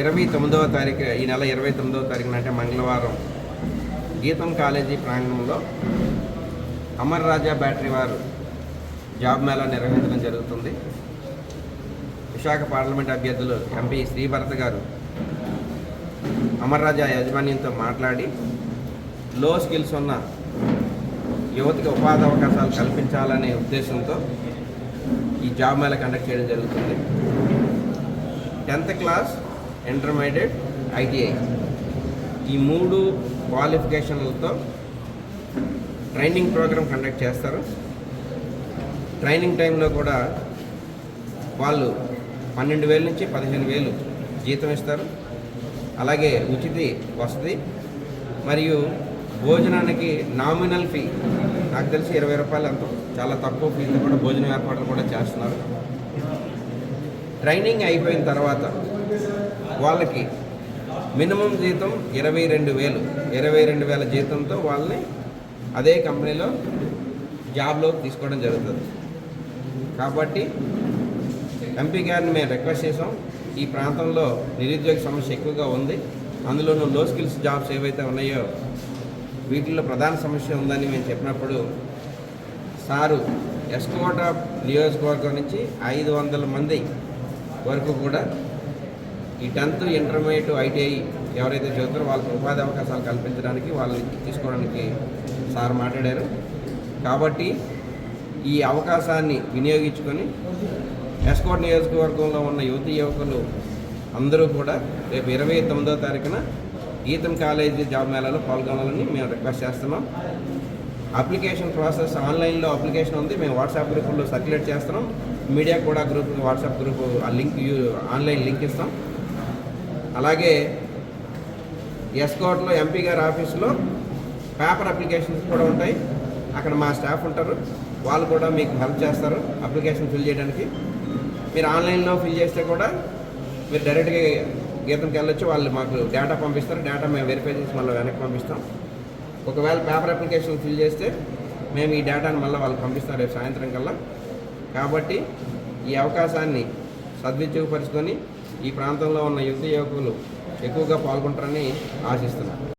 ఇరవై తొమ్మిదవ తారీఖు ఈ నెల ఇరవై తొమ్మిదవ తారీఖున అంటే మంగళవారం గీతం కాలేజీ ప్రాంగణంలో అమర్ రాజా బ్యాటరీ వారు జాబ్ మేళా నిర్వహించడం జరుగుతుంది. విశాఖ పార్లమెంట్ అభ్యర్థులు ఎంపీ శ్రీభరత్ గారు అమర్ రాజా యాజమాన్యంతో మాట్లాడి లో స్కిల్స్ ఉన్న యువతకి ఉపాధి అవకాశాలు కల్పించాలనే ఉద్దేశంతో ఈ జాబ్ మేళా కండక్ట్ చేయడం జరుగుతుంది. Tenth class intermediate ITI. ఈ మూడు క్వాలిఫికేషన్లతో ట్రైనింగ్ ప్రోగ్రామ్ కండక్ట్ చేస్తారు. ట్రైనింగ్ టైంలో కూడా వాళ్ళు పన్నెండు వేల నుంచి పదిహేను వేలు జీతం ఇస్తారు. అలాగే ఉచిత వసతి మరియు భోజనానికి నామినల్ ఫీ. నాకు తెలిసి ఇరవై రూపాయలు ఎంతో. చాలా తక్కువ ఫీజు కూడా భోజనం ఏర్పాట్లు కూడా చేస్తున్నారు. ట్రైనింగ్ అయిపోయిన తర్వాత వాళ్ళకి మినిమం జీతం ఇరవై రెండు వేలు. ఇరవై రెండు వేల జీతంతో వాళ్ళని అదే కంపెనీలో జాబ్లోకి తీసుకోవడం జరుగుతుంది. కాబట్టి ఎంపీ గారిని మేము రిక్వెస్ట్ చేసాం ఈ ప్రాంతంలో నిరుద్యోగ సమస్య ఎక్కువగా ఉంది. అందులోనూ లో స్కిల్స్ జాబ్స్ ఏవైతే ఉన్నాయో వీటిల్లో ప్రధాన సమస్య ఉందని మేము చెప్పినప్పుడు సారు ఎస్కోట నియోజకవర్గం నుంచి ఐదు వందల మంది వరకు కూడా ఈ టెన్త్ ఇంటర్మీడియట్ ఐటీఐ ఎవరైతే చదువుతారో వాళ్ళకి ఉపాధి అవకాశాలు కల్పించడానికి వాళ్ళని తీసుకోవడానికి సార్ మాట్లాడారు. కాబట్టి ఈ అవకాశాన్ని వినియోగించుకొని ఎస్కోట్ నియోజకవర్గంలో ఉన్న యువతి యువకులు అందరూ కూడా రేపు ఇరవై తొమ్మిదో తారీఖున గీతం కాలేజీ జాబ్ మేళాలో పాల్గొనాలని మేము రిక్వెస్ట్ చేస్తున్నాం. అప్లికేషన్ ప్రాసెస్ ఆన్లైన్లో అప్లికేషన్ ఉంది. మేము వాట్సాప్ గ్రూపుల్లో సర్క్యులేట్ చేస్తున్నాం. మీడియా కూడా గ్రూప్ వాట్సాప్ గ్రూప్ ఆ లింక్ యూ- ఆన్లైన్ లింక్ ఇస్తాం. అలాగే ఎస్కోట్లో ఎంపీ గారి ఆఫీసులో పేపర్ అప్లికేషన్స్ కూడా ఉంటాయి. అక్కడ మా స్టాఫ్ ఉంటారు. వాళ్ళు కూడా మీకు హెల్ప్ చేస్తారు అప్లికేషన్ ఫిల్ చేయడానికి. మీరు ఆన్లైన్లో ఫిల్ చేస్తే కూడా మీరు డైరెక్ట్గా గీతంకి వెళ్ళొచ్చు. వాళ్ళు మాకు డేటా పంపిస్తారు. డేటా మేము వెరిఫై చేసి మళ్ళీ వెనక్కి పంపిస్తాం. ఒకవేళ పేపర్ అప్లికేషన్ ఫిల్ చేస్తే మేము ఈ డేటాను మళ్ళీ వాళ్ళకి పంపిస్తాం రేపు సాయంత్రం కల్లా. కాబట్టి ఈ అవకాశాన్ని సద్వినియోగపరుచుకొని ఈ ప్రాంతంలో ఉన్న యువత యువకులు ఎక్కువగా పాల్గొంటారని ఆశిస్తున్నాను.